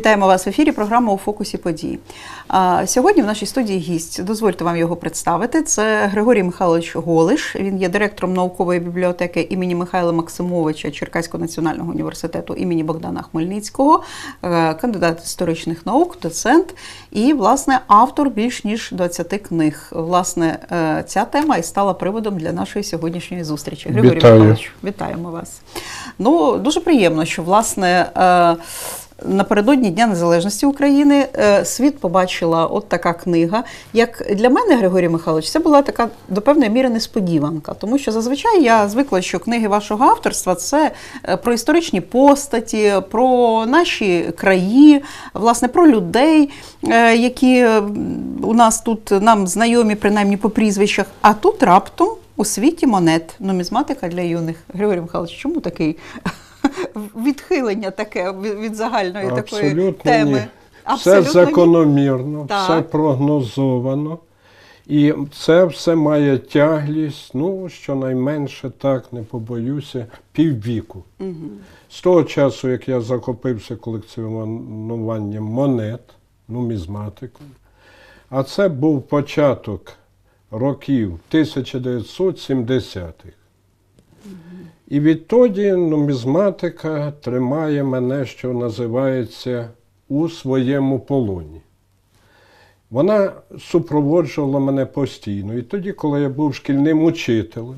Вітаємо вас в ефірі. Програма у фокусі подій. А, Сьогодні в нашій студії гість. Дозвольте вам його представити. Це Григорій Михайлович Голиш. Він є директором наукової бібліотеки імені Михайла Максимовича Черкаського національного університету імені Богдана Хмельницького, е, кандидат історичних наук, доцент і, власне, автор більш ніж 20 книг. Власне, е, ця тема і стала приводом для нашої сьогоднішньої зустрічі. Григорій Вітаю. Михайлович, вітаємо вас. Ну, дуже приємно, що власне. Напередодні Дня Незалежності України е, світ побачила от така книга. Як для мене, Григорій Михайлович, це була така до певної міри несподіванка, тому що зазвичай я звикла, що книги вашого авторства це е, про історичні постаті, про наші краї, власне, про людей, е, які у нас тут нам знайомі, принаймні по прізвищах. А тут раптом у світі монет, нумізматика для юних. Григорій Михайлович, чому такий відхилення таке від загальної такої теми? ні. Абсолютно все закономірно, Так. все прогнозовано. І це все має тяглість, ну, щонайменше так, не побоюся, піввіку. З того часу, як я захопився колекціонуванням монет, нумізматикою, а це був початок років 1970-х. І відтоді нумізматика тримає мене, що називається, у своєму полоні. Вона супроводжувала мене постійно. І тоді, коли я був шкільним учителем,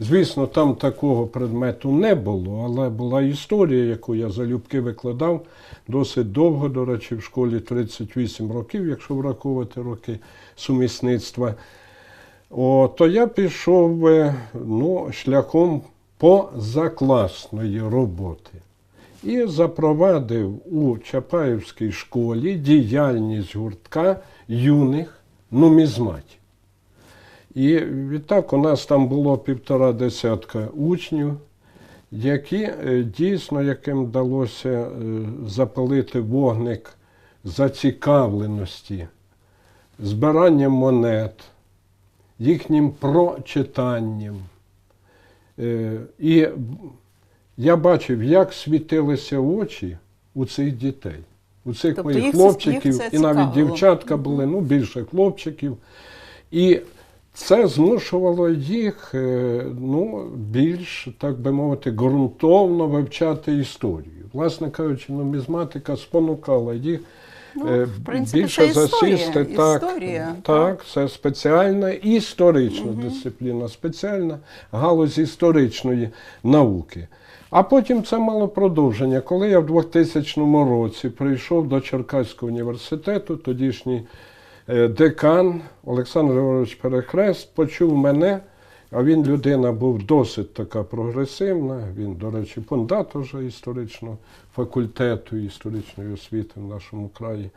звісно, там такого предмету не було, але була історія, яку я залюбки викладав досить довго, до речі, в школі 38 років, якщо враховувати роки сумісництва. О, то я пішов е, ну, шляхом позакласної роботи і запровадив у Чапаївській школі діяльність гуртка юних нумізматів. І відтак у нас там було півтора десятка учнів, які е, дійсно, яким вдалося е, запалити вогник зацікавленості, збиранням монет, їхнім прочитанням. Е, І я бачив, як світилися очі у цих дітей, у цих Тобто моїх їх хлопчиків, їх і навіть цікавило. дівчатка були, ну більше хлопчиків. І це змушувало їх е, ну, більш, так би мовити, ґрунтовно вивчати історію. Власне кажучи, нумізматика спонукала їх Ну, е, в принципі, більше це історія, засісти. Так, історія, так, це спеціальна історична дисципліна, спеціальна галузь історичної науки. А потім це мало продовження. Коли я в 2000 році прийшов до Черкаського університету, тодішній е, декан Олександр Григорович Перехрест почув мене, а він людина був досить така прогресивна. Він, до речі, фундатор вже історичного факультету історичної освіти в нашому краї.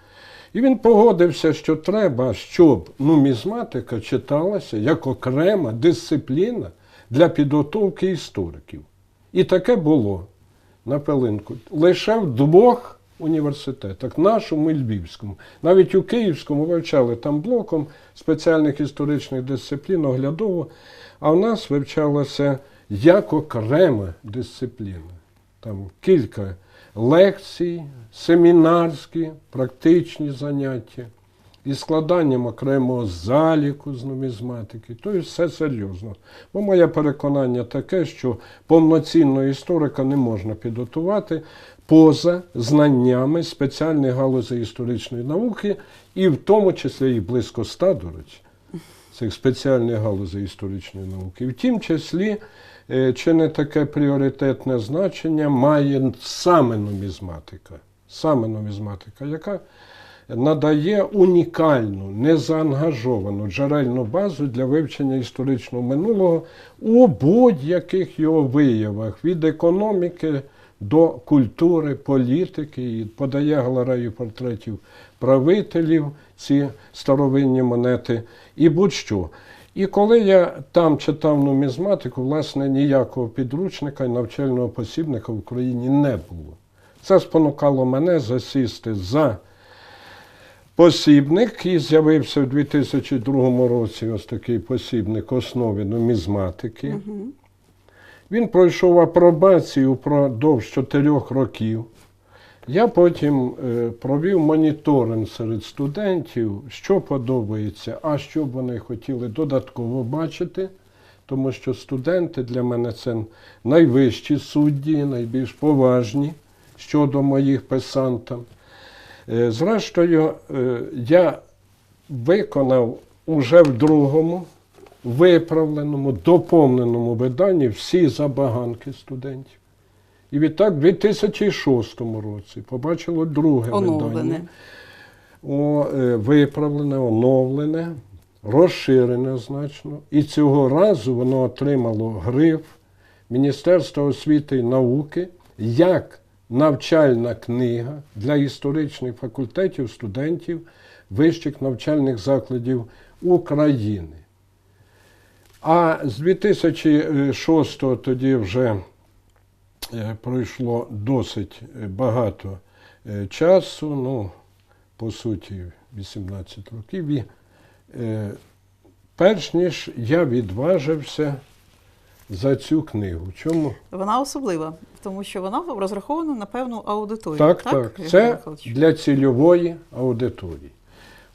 І він погодився, що треба, щоб нумізматика читалася як окрема дисципліна для підготовки істориків. І таке було на пилинку. Лише в двох університетах, нашому і Львівському. Навіть у Київському вивчали там блоком спеціальних історичних дисциплін оглядово, а в нас вивчалося як окрема дисципліна. Там кілька лекцій, семінарські, практичні заняття із складанням окремого заліку з нумізматики. Тобто все серйозно. Бо моє переконання таке, що повноцінного історика не можна підготувати поза знаннями спеціальних галузей історичної науки, і в тому числі їх близько ста, до речі, цих спеціальних галузей історичної науки. В тім числі, е, чи не таке пріоритетне значення має саме нумізматика, саме нумізматика, яка надає унікальну, незаангажовану джерельну базу для вивчення історичного минулого у будь-яких його виявах від економіки до культури, політики, і подає галерею портретів правителів, ці старовинні монети, і будь-що. І коли я там читав нумізматику, власне, ніякого підручника і навчального посібника в Україні не було. Це спонукало мене засісти за посібник, і з'явився в 2002 році ось такий посібник основи нумізматики. Він пройшов апробацію впродовж чотирьох років. Я потім е, провів моніторинг серед студентів, що подобається, а що б вони хотіли додатково бачити, тому що студенти для мене це найвищі судді, найбільш поважні щодо моїх писантам. Е, Зрештою, е, я виконав уже в другому, виправленому, доповненому виданні всі забаганки студентів. І відтак в 2006 році побачило друге Оновлене. видання. О, е, виправлене, оновлене, розширене значно. І цього разу воно отримало гриф Міністерства освіти і науки як навчальна книга для історичних факультетів студентів вищих навчальних закладів України. А з 2006 тоді вже е, пройшло досить е, багато е, часу, ну, по суті, 18 років. І перш ніж я відважився за цю книгу. Чому? Вона особлива, тому що вона розрахована на певну аудиторію. Так, так. Григорій Це для цільової аудиторії.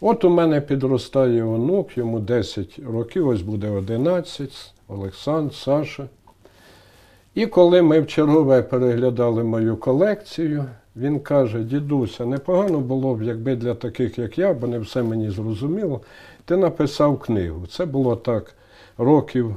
От у мене підростає онук, йому 10 років, ось буде 11, Олександр, Саша. І коли ми в чергове переглядали мою колекцію, він каже: дідуся, непогано було б, якби для таких, як я, бо не все мені зрозуміло, ти написав книгу. Це було так років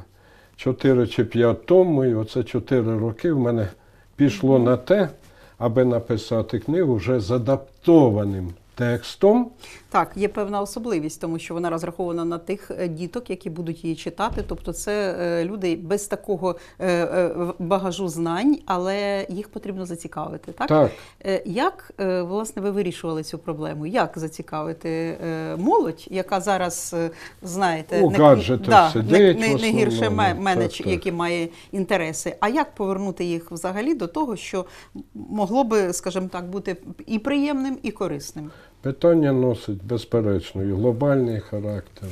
4 чи 5 тому, і оце 4 роки в мене пішло на те, аби написати книгу вже з адаптованим текстом. Так, є певна особливість, тому що вона розрахована на тих е, діток, які будуть її читати. Тобто, це е, люди без такого е, багажу знань, але їх потрібно зацікавити. Так, Так. Як власне ви вирішували цю проблему? Як зацікавити молодь, яка зараз знаєте, гаджетах не, сидить не, не гірше основному. ме- мене, Так, чи- так. які має інтереси. А як повернути їх взагалі до того, що могло би, скажімо так, бути і приємним, і корисним? Питання носить безперечно глобальний характер.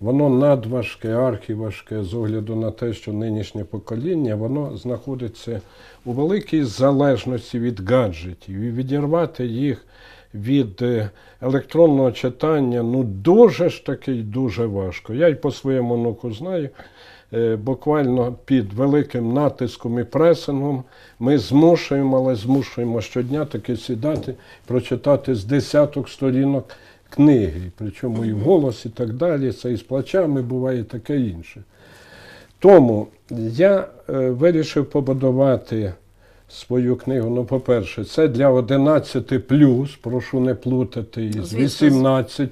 Воно надважке, архіважке з огляду на те, що нинішнє покоління воно знаходиться у великій залежності від гаджетів. І відірвати їх від е, електронного читання ну дуже ж таки дуже важко. Я й по своєму онуку знаю. Е, Буквально під великим натиском і пресингом ми змушуємо, але змушуємо щодня таки сідати, прочитати з десяток сторінок книги, причому і в голос, і так далі. Це і з плачами буває таке інше. Тому я е, вирішив побудувати свою книгу. Ну, по-перше, це для 11 прошу не плутати із Звісно. 18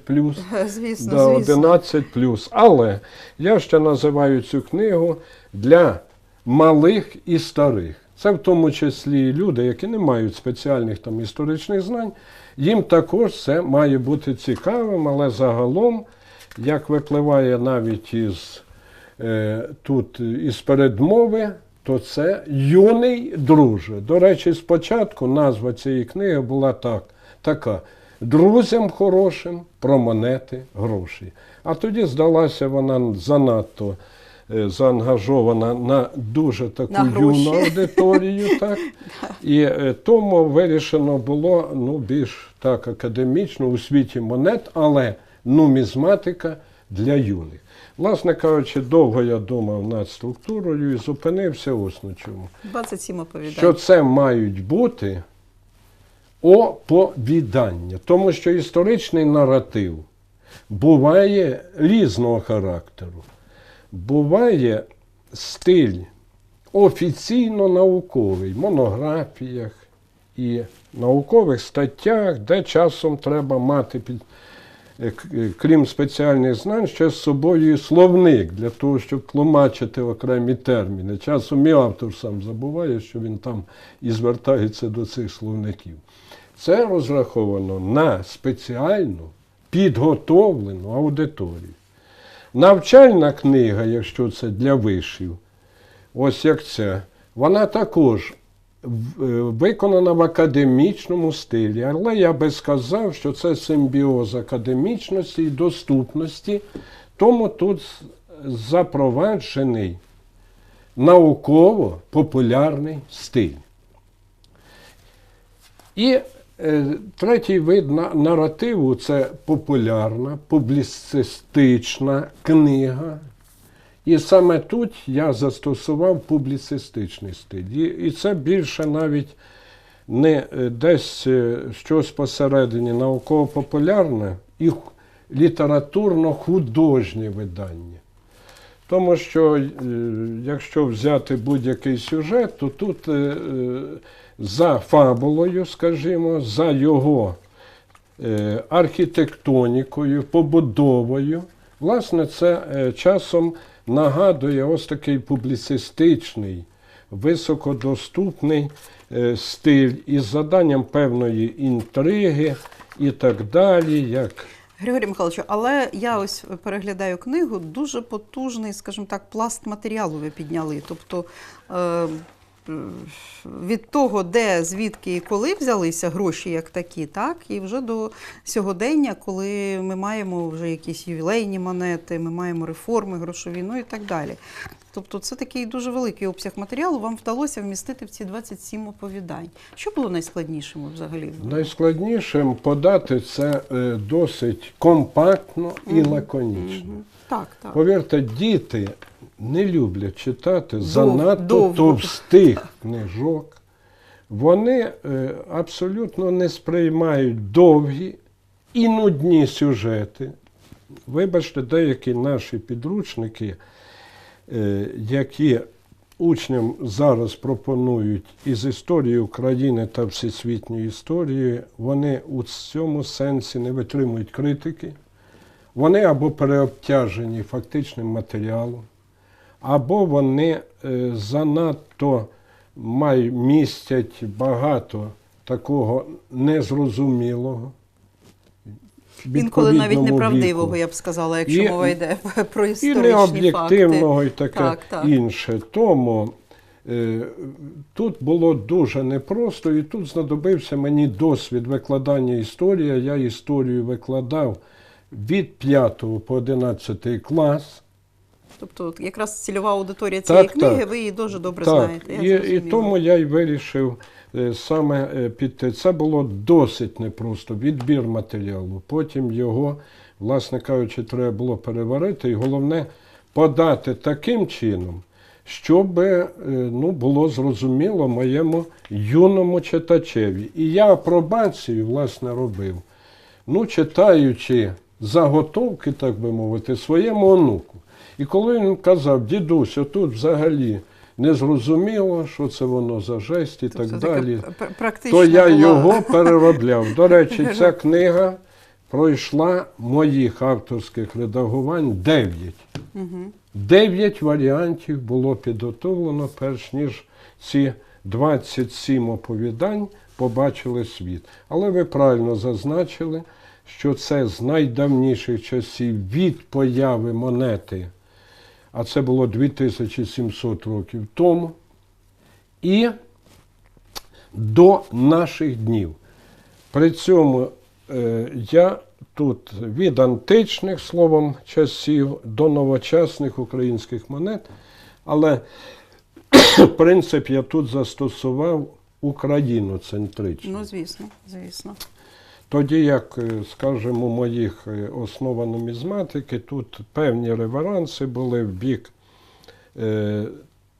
Звісно, Да, звісно. 11 Але я ще називаю цю книгу для малих і старих. Це в тому числі люди, які не мають спеціальних там історичних знань. Їм також це має бути цікавим, але загалом, як випливає навіть із е, тут із передмови, то це юний друже. До речі, спочатку назва цієї книги була так, така. Друзям хорошим про монети гроші. А тоді здалася вона занадто е, заангажована на дуже таку На юну аудиторію. Так? І е, тому вирішено було ну, більш так академічно у світі монет, але нумізматика для юних. Власне кажучи, довго я думав над структурою і зупинився ось на чому. 27 оповідань. Що це мають бути оповідання, тому що історичний наратив буває різного характеру. Буває стиль офіційно науковий, в монографіях і наукових статтях, де часом треба мати під. Е, е, Крім спеціальних знань, ще з собою і словник для того, щоб тлумачити окремі терміни. Часом і автор сам забуває, що він там і звертається до цих словників. Це розраховано на спеціальну підготовлену аудиторію. Навчальна книга, якщо це для вишів, ось як ця, вона також виконана в академічному стилі, але я би сказав, що це симбіоз академічності і доступності, тому тут запроваджений науково-популярний стиль. І Е, Третій вид наративу це популярна, публіцистична книга. І саме тут я застосував публіцистичний стиль. І, це більше навіть не е, десь е, щось посередині науково-популярне і літературно-художнє видання. Тому що, е, якщо взяти будь-який сюжет, то тут за фабулою, скажімо, за його архітектонікою, побудовою, власне, це часом нагадує ось такий публіцистичний, високодоступний е, стиль із заданням певної інтриги і так далі. як Григорій Михайловичу, але я ось переглядаю книгу, дуже потужний, скажімо так, пласт матеріалу ви підняли. Тобто е, від того, де, звідки і коли взялися гроші як такі, так, і вже до сьогодення, коли ми маємо вже якісь ювілейні монети, ми маємо реформи грошові, ну і так далі. Тобто це такий дуже великий обсяг матеріалу, вам вдалося вмістити в ці 27 оповідань. Що було найскладнішим взагалі? Найскладнішим подати це е, досить компактно і Мгм. лаконічно. Мгм. Так, так. Повірте, діти не люблять читати занадто довго. товстих книжок. Вони е, абсолютно не сприймають довгі і нудні сюжети. Вибачте, деякі наші підручники, е, які учням зараз пропонують із історії України та всесвітньої історії, вони у цьому сенсі не витримують критики. Вони або переобтяжені фактичним матеріалом, або вони е, занадто містять багато такого незрозумілого. Інколи навіть неправдивого, віку. я б сказала, якщо І- мова йде про І історичні необ'єктивного, і факти. таке Так, так. інше. Тому е, тут було дуже непросто, і тут знадобився мені досвід викладання історії. Я історію викладав від 5 по 11 клас. Тобто якраз цільова аудиторія цієї Так, книги, так. ви її дуже добре Так, знаєте. Я і, і тому я й вирішив е, саме е, піти. Це було досить непросто. Відбір матеріалу. Потім його, власне кажучи, треба було переварити. І головне подати таким чином, щоб е, ну, було зрозуміло моєму юному читачеві. І я апробацію, власне, робив, ну, читаючи заготовки, так би мовити, своєму онуку. І коли він казав, дідусь, отут взагалі не зрозуміло, що це воно за жесть і Тобто так далі, то я була- його переробляв. До речі, ця книга пройшла моїх авторських редагувань 9. Мгм. Дев'ять варіантів було підготовлено, перш ніж ці 27 оповідань побачили світ. Але ви правильно зазначили, що це з найдавніших часів від появи монети, а це було 2700 років тому, і до наших днів. При цьому е, я тут від античних словом часів до новочасних українських монет, але принцип я тут застосував україноцентричний. Ну, звісно, звісно. Тоді, як, е, скажімо, у моїх е, основа нумізматики, тут певні реверанси були в бік е,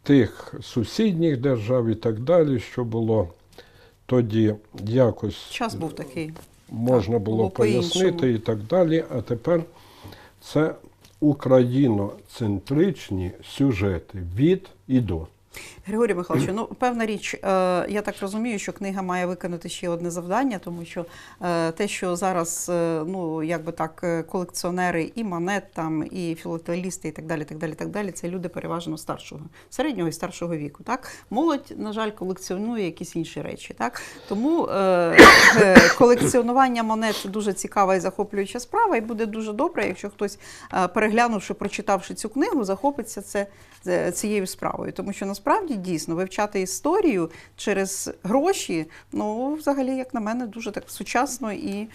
тих сусідніх держав і так далі, що було тоді якось Час був такий. можна Так, було було пояснити і так далі. А тепер це україноцентричні сюжети від і до. Григорій Михайлович, ну певна річ, е, я так розумію, що книга має виконати ще одне завдання, тому що е, те, що зараз, е, ну якби так, колекціонери і монет, там, і філателісти, і так далі, так далі, так далі, це люди переважно старшого, середнього і старшого віку. Так, молодь, на жаль, колекціонує якісь інші речі. Так, тому колекціонування монет дуже цікава і захоплююча справа, і буде дуже добре, якщо хтось, переглянувши, прочитавши цю книгу, захопиться це- цією справою. Тому що насправді дійсно вивчати історію через гроші, ну, взагалі, як на мене, дуже так сучасно і,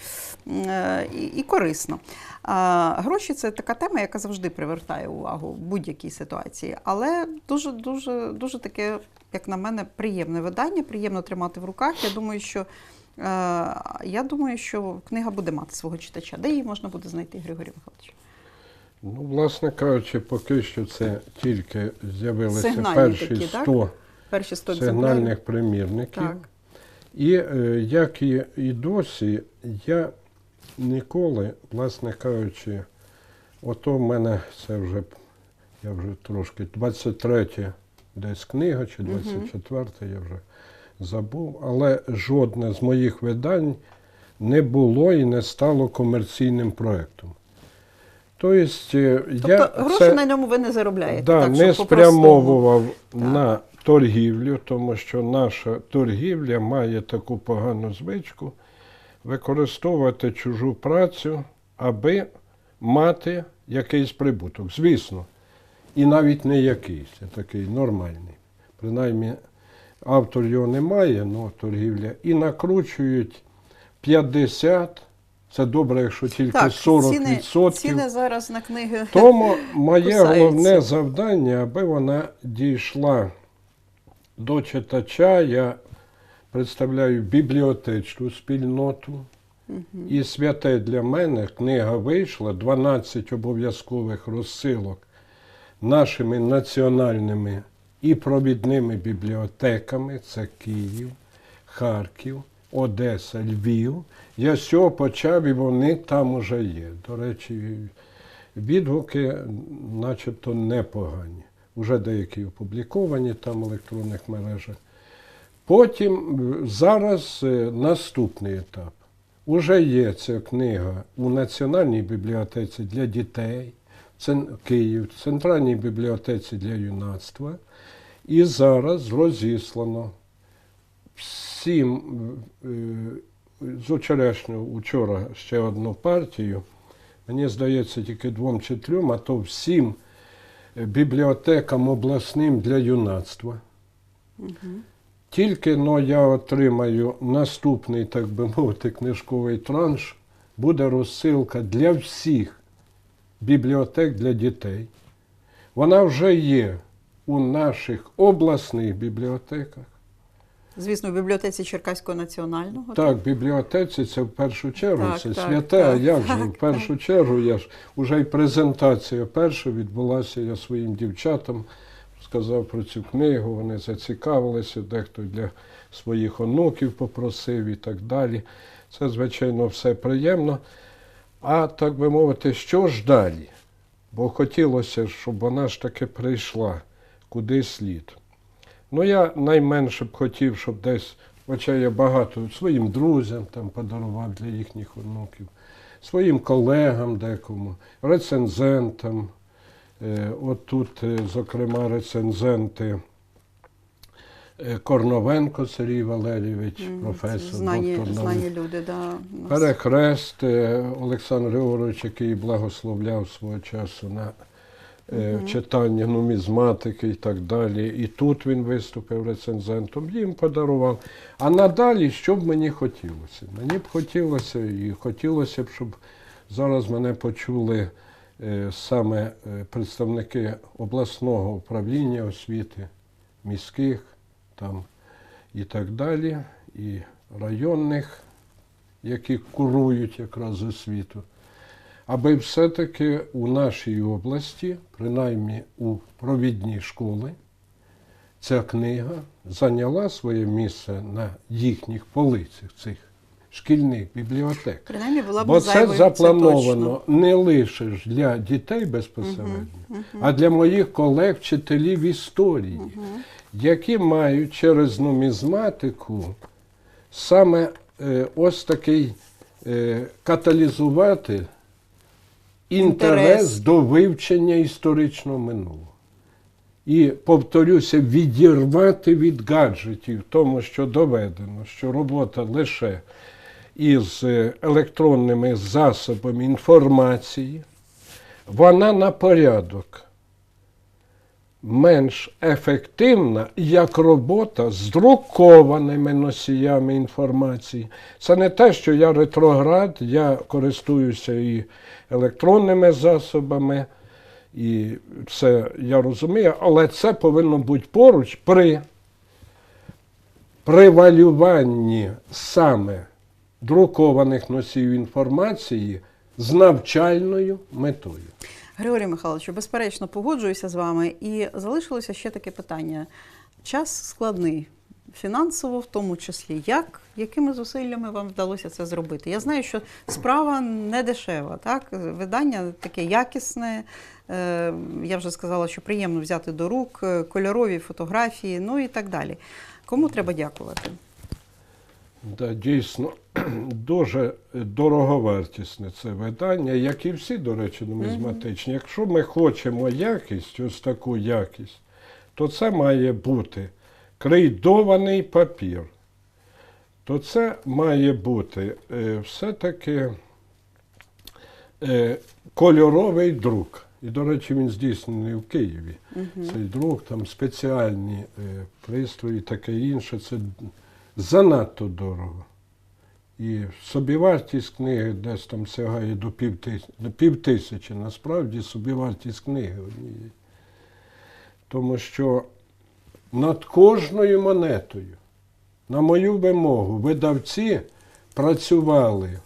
е, і, і корисно. А, гроші це така тема, яка завжди привертає увагу в будь-якій ситуації. Але дуже, дуже, дуже таке, як на мене, приємне видання, приємно тримати в руках. Я думаю, що. Я думаю, що книга буде мати свого читача. Де її можна буде знайти, Григорій Михайлович? Ну, власне кажучи, поки що це тільки з'явилися Сигнальні перші такі, так? 100 Перші 100 сигнальних примірників. Так. І е, як і, і досі, я ніколи, власне кажучи, ото в мене це вже, я вже трошки, 23 десь книга чи 24, я вже забув, але жодне з моїх видань не було і не стало комерційним проєктом. Тобто, е, Тобто я гроші це, на ньому ви не заробляєте. Да, так, не спрямовував на торгівлю, тому що наша торгівля має таку погану звичку використовувати чужу працю, аби мати якийсь прибуток. Звісно, і навіть не якийсь, а такий нормальний. Принаймні, автор його не має, ну, торгівля, і накручують 50. Це добре, якщо тільки Так, 40%. ціни, ціни зараз на книги. Тому моє кусаються. головне завдання, аби вона дійшла до читача. Я представляю бібліотечну спільноту. І святе для мене книга вийшла, 12 обов'язкових розсилок нашими національними і провідними бібліотеками. Це Київ, Харків, Одеса, Львів. Я з цього почав і вони там уже є. До речі, відгуки начебто непогані. Уже деякі опубліковані там в електронних мережах. Потім зараз е, наступний етап. Уже є ця книга у Національній бібліотеці для дітей, Київ, Центральній бібліотеці для юнацтва. І зараз розіслано всім е, з вчорашнього, вчора ще одну партію. Мені здається, тільки двом чи трьом, а то всім е, бібліотекам обласним для юнацтва. Тільки но я отримаю наступний, так би мовити, книжковий транш, буде розсилка для всіх бібліотек для дітей. Вона вже є у наших обласних бібліотеках. Звісно, в бібліотеці Черкаського національного. Так, в бібліотеці це в першу чергу, Так, це так, святе, а так, як же? В першу чергу я ж уже й презентація перша відбулася, я своїм дівчатам сказав про цю книгу, вони зацікавилися, дехто для своїх онуків попросив і так далі. Це, звичайно, все приємно. А так би мовити, що ж далі? Бо хотілося, щоб вона ж таки прийшла куди слід. Ну, я найменше б хотів, щоб десь, хоча я багато своїм друзям там подарував для їхніх онуків, своїм колегам декому, рецензентам. Е, От тут, е, зокрема, рецензенти е, Корновенко Сергій Валерійович, Мгм, професор, знані, доктор знані люди. Да. Перехрест Олександр Григорович, який благословляв свого часу на е, читання нумізматики і так далі. І тут він виступив рецензентом, їм подарував. А надалі, що б мені хотілося? Мені б хотілося, і хотілося б, щоб зараз мене почули е, саме е, представники обласного управління освіти, міських там і так далі, і районних, які курують якраз освіту, аби все-таки у нашій області, принаймні у провідній школи, ця книга зайняла своє місце на їхніх полицях цих шкільних бібліотек. Принаймні була б Бо це заплановано точно. не лише ж для дітей безпосередньо, а для моїх колег, вчителів історії, які мають через нумізматику саме е, ось такий е, каталізувати інтерес Інтерес. до вивчення історичного минулого. І, повторюся, відірвати від гаджетів, тому що доведено, що робота лише із е, електронними засобами інформації, вона на порядок менш ефективна, як робота з друкованими носіями інформації. Це не те, що я ретроград, я користуюся і електронними засобами, і це я розумію, але це повинно бути поруч при превалюванні саме друкованих носіїв інформації з навчальною метою. Григорій Михайловичу, безперечно, погоджуюся з вами. І залишилося ще таке питання. Час складний, фінансово в тому числі. Як, якими зусиллями вам вдалося це зробити? Я знаю, що справа не дешева, так? Видання таке якісне. Е, я вже сказала, що приємно взяти до рук, е, кольорові фотографії, ну і так далі. Кому треба дякувати? Да, дійсно, дуже дороговартісне це видання, як і всі, до речі, нумізматичні. Якщо ми хочемо якість, ось таку якість, то це має бути крейдований папір. То це має бути е, все-таки е, кольоровий друк. І, до речі, він здійснений в Києві. Цей друк, там спеціальні е, пристрої, таке інше. Це занадто дорого. І собівартість книги десь там сягає до півтисячі, до півтисячі. Насправді собівартість книги однієї. Тому що над кожною монетою, на мою вимогу, видавці працювали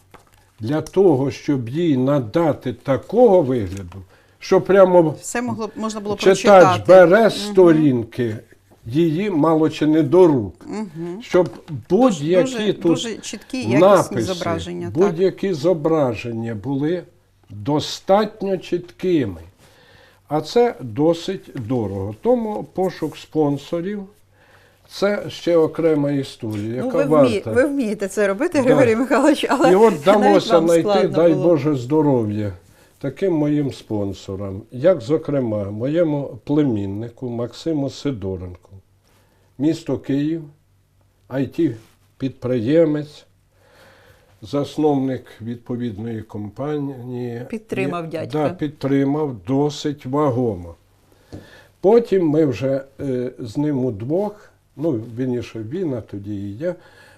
для того, щоб їй надати такого вигляду, що прямо Все могло можна було читач прочитати. бере сторінки, її мало чи не до рук. Мгм. Щоб будь-які тут дуже чіткі написи, зображення. Будь-які зображення були достатньо чіткими. А це досить дорого. Тому пошук спонсорів це ще окрема історія, Ну, яка ви, вмі... ви вмієте це робити, Да. Григорій Михайлович, але І от вдалося знайти, дай було. Боже здоров'я, таким моїм спонсорам, як, зокрема, моєму племіннику Максиму Сидоренку, місто Київ, it підприємець, засновник відповідної компанії. Підтримав дядька. Да, підтримав досить вагомо. Потім ми вже е, з ним удвох, ну, вірніше він, а тоді і я,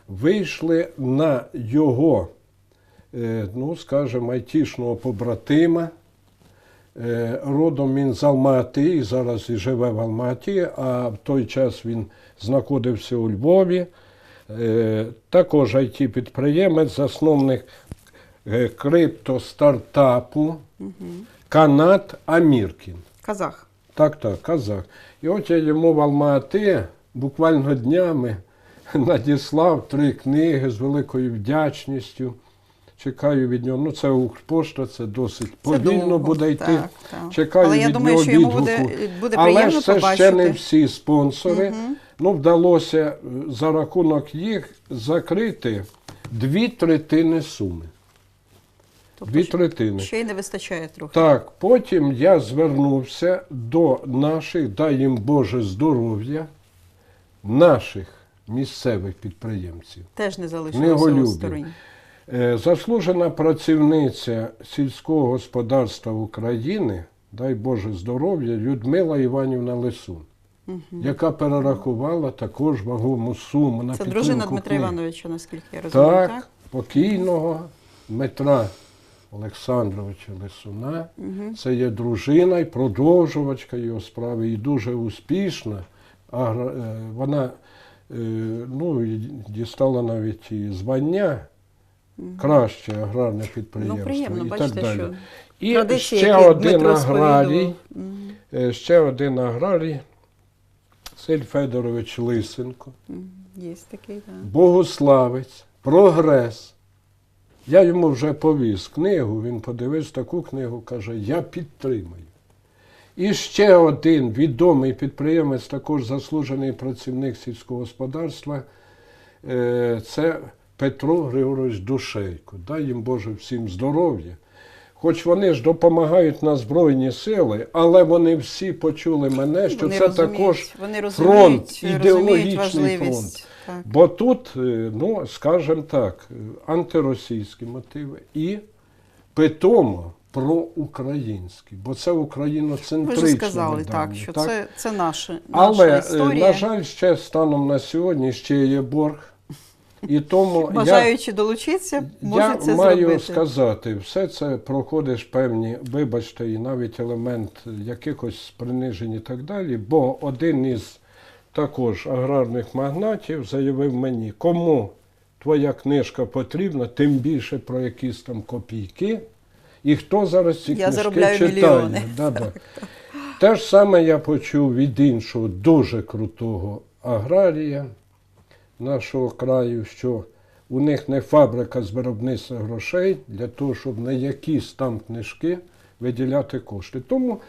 вийшли на його, е, ну, скажімо, айтішного побратима. Е, Родом він з Алмати, і зараз і живе в Алматі, а в той час він знаходився у Львові. Е, Також IT-підприємець, засновник е, криптостартапу Канат Аміркін. Казах. Так, так, казах. І от я йому в Алма-Ати буквально днями надіслав три книги з великою вдячністю. Чекаю від нього. Ну, це Укрпошта, це досить Це повільно довго, буде йти. так, так. Чекаю Але я думаю, нього що йому відгуку. буде, буде Але ж це побачити. ще не всі спонсори. Ну, вдалося е, за рахунок їх закрити дві третини суми. Тобто Дві третини. Ще й не вистачає трохи. Так, потім я звернувся до наших, дай їм Боже здоров'я, наших місцевих підприємців. Теж не залишилося Неголюбі. осторонь. Е, Заслужена працівниця сільського господарства України, дай Боже здоров'я, Людмила Іванівна Лисун, яка перерахувала також вагому суму на Це дружина Дмитра. Івановича, наскільки я розумію, Так, так? покійного Дмитра Олександровича Лисуна. Це є дружина і продовжувачка його справи, і дуже успішна. Е, Вона е, ну, дістала навіть і звання краще аграрне підприємство Ну, приємно, і бачите, так далі. що І традиції, ще один аграрій, е, ще один аграрій, Василь Федорович Лисенко. Є такий, так. Богославець, прогрес. Я йому вже повіз книгу, він подивився таку книгу, каже, я підтримую. І ще один відомий підприємець, також заслужений працівник сільського господарства, е, це Петро Григорович Душейко. Дай їм Боже всім здоров'я. Хоч вони ж допомагають на Збройні сили, але вони всі почули мене, що Вони це розуміють- також вони розуміють, фронт, ідеологічний фронт. Так. Бо тут, е, ну, скажімо так, антиросійські мотиви і питомо проукраїнські, бо це Ви україноцентричне вже сказали, видання, так, що так? Це, це наше, Але, наша е, історія. на жаль, ще станом на сьогодні ще є борг. І тому я, Бажаючи долучитися, можуть я це маю зробити. сказати, все це проходиш певні, вибачте, і навіть елемент якихось принижень і так далі, бо один із також аграрних магнатів заявив мені, кому твоя книжка потрібна, тим більше про якісь там копійки, і хто зараз ці Я книжки заробляю читає. Да, да. Те ж саме я почув від іншого дуже крутого аграрія нашого краю, що у них не фабрика з виробництва грошей для того, щоб на якісь там книжки виділяти кошти. Тому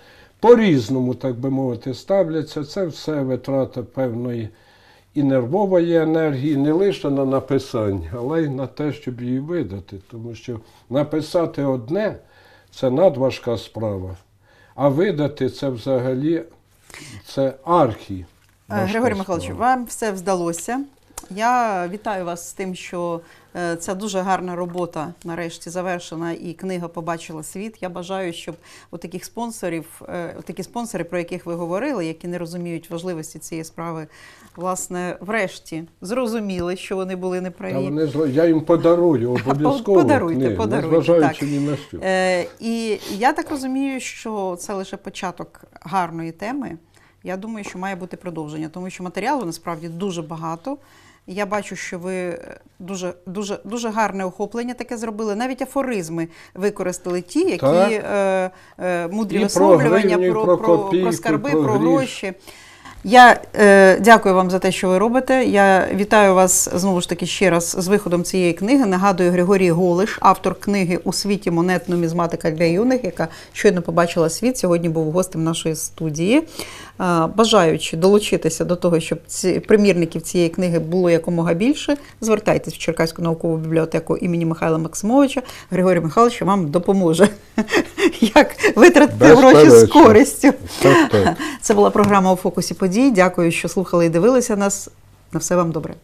по-різному, так би мовити, ставляться. Це все витрата певної і нервової енергії, не лише на написання, але й на те, щоб її видати. Тому що написати одне це надважка справа, а видати це взагалі це архі. Е, Григорій Михайлович, вам все вдалося. Я вітаю вас з тим, що е, ця дуже гарна робота нарешті завершена і книга побачила світ. Я бажаю, щоб у таких спонсорів, е, такі спонсори, про яких ви говорили, які не розуміють важливості цієї справи, власне, врешті зрозуміли, що вони були Та неправі. вони зро- я їм подарую обов'язково. Подаруйте, книгу, подаруйте, так. ні на що. Е, і я так розумію, що це лише початок гарної теми. Я думаю, що має бути продовження, тому що матеріалу насправді дуже багато. Я бачу, що ви е, дуже, дуже, дуже гарне охоплення таке зробили. Навіть афоризми використали ті, які Так. е, е, мудрі І про висловлювання про, про про, копійку, про скарби, про про, гріш. гроші. Я е, дякую вам за те, що ви робите. Я вітаю вас знову ж таки ще раз з виходом цієї книги. Нагадую, Григорій Голиш, автор книги у світі монетно-мізматика для юних, яка щойно побачила світ. Сьогодні був гостем нашої студії. Е, бажаючи долучитися до того, щоб ці примірників цієї книги було якомога більше, звертайтесь в Черкаську наукову бібліотеку імені Михайла Максимовича. Григорій Михайлович вам допоможе, як витратити гроші з користю. Це була програма у фокусі подій. Дякую, що слухали і дивилися нас. На все вам добре.